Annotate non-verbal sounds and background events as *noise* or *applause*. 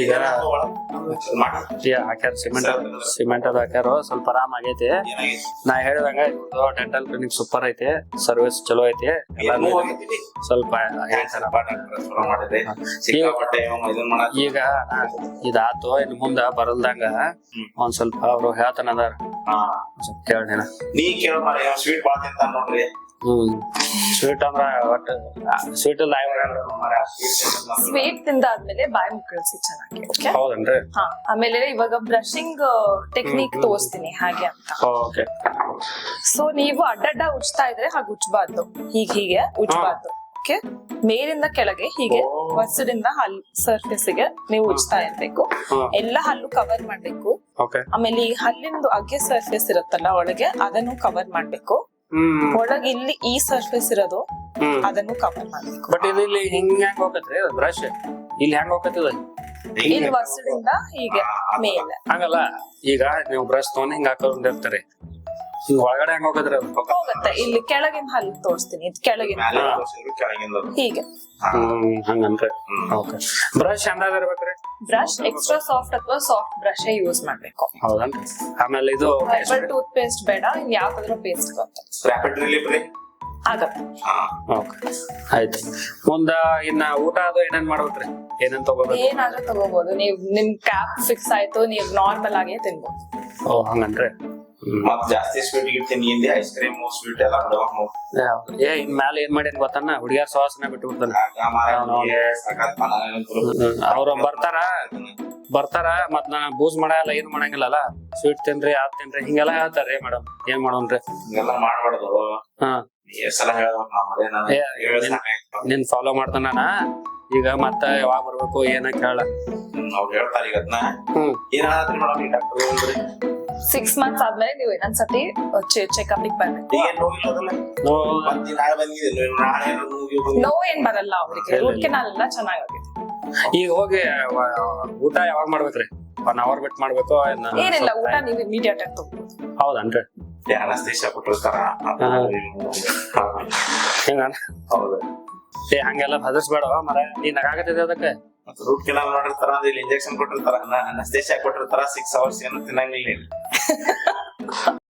ಈಗ ಹಾಕ್ಯಾರ cement cement ಅದ ಹಾಕ್ಯಾರ. ಸ್ವಲ್ಪ ಆರಾಮ್ ಆಗೈತಿ. ನಾ ಹೇಳಿದಂಗ ಇದು ಡೆಂಟಲ್ ಕ್ಲಿನಿಕ್ ಸೂಪರ್ ಐತಿ. ಸರ್ವಿಸ್ ಚಲೋ ಐತಿ. ಸ್ವಲ್ಪ ಈಗ ಇದಾತು ಇನ್ ಮುಂದ ಬರಲ್ದಂಗ ಒಂದ್ ಸ್ವಲ್ಪ ಅವ್ರು ಹೇಳ್ತಾನ ಕೇಳ ನೀ. ಕೇಳ ಸ್ವೀಟ್ ಬಾಳ ತಿಂತಾನ ನೋಡ್ರಿ. ಹ್ಮ್. ಸ್ವೀಟ್ ಅಂದ್ರ ಒಟ್ಟ ಸ್ವೀಟ್ ಸ್ವೀಟ್ ತಿಂದಾದ್ಮೇಲೆ ಬಾಯಿ ಮುಕ್ಕಳಿಸಿ ಚೆನ್ನಾಗಿ ಓಕೆ ಹೌದನ್ರಿ? ಹಾ ಆಮೇಲೆ ಇವಾಗ ಬ್ರಷಿಂಗ್ ಟೆಕ್ನಿಕ್ ತೋರಿಸ್ತೀನಿ ಹಾಗೆ ಅಂತ. ಓಕೆ ಸೊ ನೀವು ಅಡ್ಡಡ್ಡ ಉಜ್ತಾ ಇದ್ರೆ ಹಾಗೆ ಉಜ್ಬಾರ್ದು. ಹೀಗೆ ಹೀಗೆ ಉಜ್ಬಾರ್ದು ಓಕೆ ಮೇಲಿಂದ ಕೆಳಗೆ ಹೀಗೆ. ಹೊಸರಿಂದ ಹಲ್ ಸರ್ಫೇಸ್ಗೆ ನೀವು ಉಜ್ತಾ ಇರ್ಬೇಕು. ಎಲ್ಲ ಹಲ್ಲು ಕವರ್ ಮಾಡ್ಬೇಕು. ಓಕೆ ಆಮೇಲೆ ಈ ಹಲ್ಲಿಂದು ಅಗ್ಗೆ ಸರ್ಫೇಸ್ ಇರುತ್ತಲ್ಲ ಒಳಗೆ ಅದನ್ನು ಕವರ್ ಮಾಡ್ಬೇಕು. ಒಳಗೆ ಇಲ್ಲಿ ಈ ಸರ್ಫೇಸ್ ಇರೋದು ಅದನ್ನು ಕವರ್ ಮಾಡಬೇಕು. ಬಟ್ ಇದು ಇಲ್ಲಿ ಹಿಂಗ್ ಹೆಂಗ್ ಹೋಗತ್ರಿ ಬ್ರಷ್ ಇಲ್ಲಿ ಹೆಂಗ್ ಹೋಗತ್ತದ ಇಲ್ಲಿ ವರ್ಷದಿಂದ ಹೀಗೆ ಮೇಲೆ. ಹಂಗಲ್ಲ ಈಗ ನೀವು ಬ್ರಷ್ ತಗೊಂಡ್ ಹಿಂಗ್ ಹಾಕೊಂಡಿರ್ತೀರಿ. ಹಿಂಗ್ ಒಳಗಡೆ ಹೆಂಗ್ ಹೋಗತ್ರಿ ಅದು? ಹೋಗುತ್ತೆ. ಇಲ್ಲಿ ಕೆಳಗಿನ ಹಲ್ಲು ತೋರಿಸ್ತೀನಿ. ಇದು ಕೆಳಗಿನ ಹೀಗೆ. ಓಕೆ ಬ್ರಷ್ ಎಂದಾದ ಇರ್ಬೇಕ್ರಿ. ಬ್ರಷ್ ಎಕ್ಸ್ಟ್ರಾ ಸಾಫ್ಟ್ ಅಥವಾ ಸಾಫ್ಟ್ ಬ್ರಷ್ ಯೂಸ್ ಮಾಡ್ಬೇಕು. ಹೌದಾ? ಆಮೇಲೆ ಇದು ಹರ್ಬಲ್ ಟೂತ್ ಪೇಸ್ಟ್ ಬೇಡ ಯಾವ್ದಾದ್ರು ಪೇಸ್ಟ್ ಬರುತ್ತೆ. ರ್ಯಾಪಿಡ್ ರಿಲೀಫ್ ರೀ? ಆಗತ್ತೆ. ಓಕೆ ಆಯ್ತು. ಮುಂದ ಇನ್ನ ಊಟ ಅದು ಏನೇನ್ ಮಾಡ್ಬೇಕ್ರಿ? ಏನೇನ್ ತಗೋಬೇಕು? ಏನಾದ್ರೂ ತಗೋಬಹುದು ನೀವ್ ನಿಮ್ ಕ್ಯಾಪ್ ಫಿಕ್ಸ್ ಆಯ್ತು ನೀವ್ ನಾರ್ಮಲ್ ಆಗಿ ತಿನ್ಬೋದು. ಓ ಹಂಗನ್ರಿ ಹ್ಮ್ ಮತ್ ಜಾಸ್ತಿ ಸ್ವೀಟ್ ಗಿಟ್ ಹಿಂದೆ ಐಸ್ ಕ್ರೀಮ್ ಸ್ವೀಟ್ ಎಲ್ಲ ಯಾವ್ದು? ಏ ಇನ್ ಮ್ಯಾಲ ಏನ್ ಮಾಡೇನ್ ಗೊತ್ತನ್ನ ಹುಡುಗಿಯರ್ ಸವಾಸನೆ ಬಿಟ್ಟು ಬಿಡ್ತಾನ. ಅವ್ರ ಬರ್ತಾರ ಬರ್ತಾರ ಮತ್ ನಾ ಬೂಸ್ ಮಾಡಲ್ಲ ಏನ್ ಮಾಡಂಗಿಲ್ಲಲ್ಲ? ಸ್ವೀಟ್ ತಿನ್ರಿ ಆ ತಿನ್ರಿ ಹಿಂಗೆಲ್ಲ ಹೇಳ್ತಾರ್ರಿ ಮೇಡಮ್ ಏನ್ ಮಾಡೋನ್ರಿ ಹಿಂಗೆಲ್ಲ ಮಾಡ್ಬಾರ್ದು. ಹಾ. ಸಲ ನಾನು? ಫಾಲೋ ಮಾಡ್ತಾನ ಈಗ ಮತ್ತ ಯಾವಾಗ ಬರ್ಬೇಕು ಏನ ಕೇಳ? ಅವ್ರು ಹೇಳ್ತಾರ ಈಗ ಅದನ್ನ ಹ್ಮ್. ಏನ್ ಹೇಳತ್ರಿ ಮೇಡಮ್ ಡಾಕ್ಟರ್ ಸಿಕ್ಸ್ ಮಂತ್ಸ್ ಆದ್ಮೇಲೆ ನೀವು ಇನ್ನೊಂದ್ಸತಿ ಚೆಕ್ಅಪ್ ಬರ್ಬೇಕು. ನೋವು ಏನ್ ಬರಲ್ಲ ಅವ್ರಿಗೆ. ರೂಟ್ ಕೆನಾಲ್ ಎಲ್ಲ ಚೆನ್ನಾಗಿದೆ ಈಗ ಹೋಗಿ ಊಟ ಯಾವಾಗ ಮಾಡ್ಬೇಕ್ರಿ? ಒನ್ ಅವರ್ ಬಿಟ್ ಮಾಡ್ಬೇಕು ಏನ್ ಏನಿಲ್ಲ ಊಟ? ನೀವು ಇಮಿಡಿಯೇಟ್ ಆಗಿ ತಗೋಬಹುದು ಹೌದನ್ರಿ ಅನಸ್ತೇಶ ಕೊಟ್ಟಿರ್ತಾರ. ಹಿಂಗ ಹೌದು. ಏ ಹಂಗೆಲ್ಲ ಭದ್ರಸ್ಬೇಡ ಮರ. ನೀ ನಗಾಕತ್ತಿದೆ ಅದಕ್ಕೆ? ಮತ್ತೆ ರೂಟ್ ಕೆನಾಲ್ ಮಾಡಿರ್ತಾರ ಇಲ್ಲಿ ಇಂಜೆಕ್ಷನ್ ಕೊಟ್ಟಿರ್ತಾರ ಅನಸ್ತೇಶ ಕೊಟ್ಟಿರ್ತಾರ ಸಿಕ್ಸ್ ಅವರ್ಸ್ ಏನು ತಿನ್ನಂಗಿಲ್ಲ. *laughs*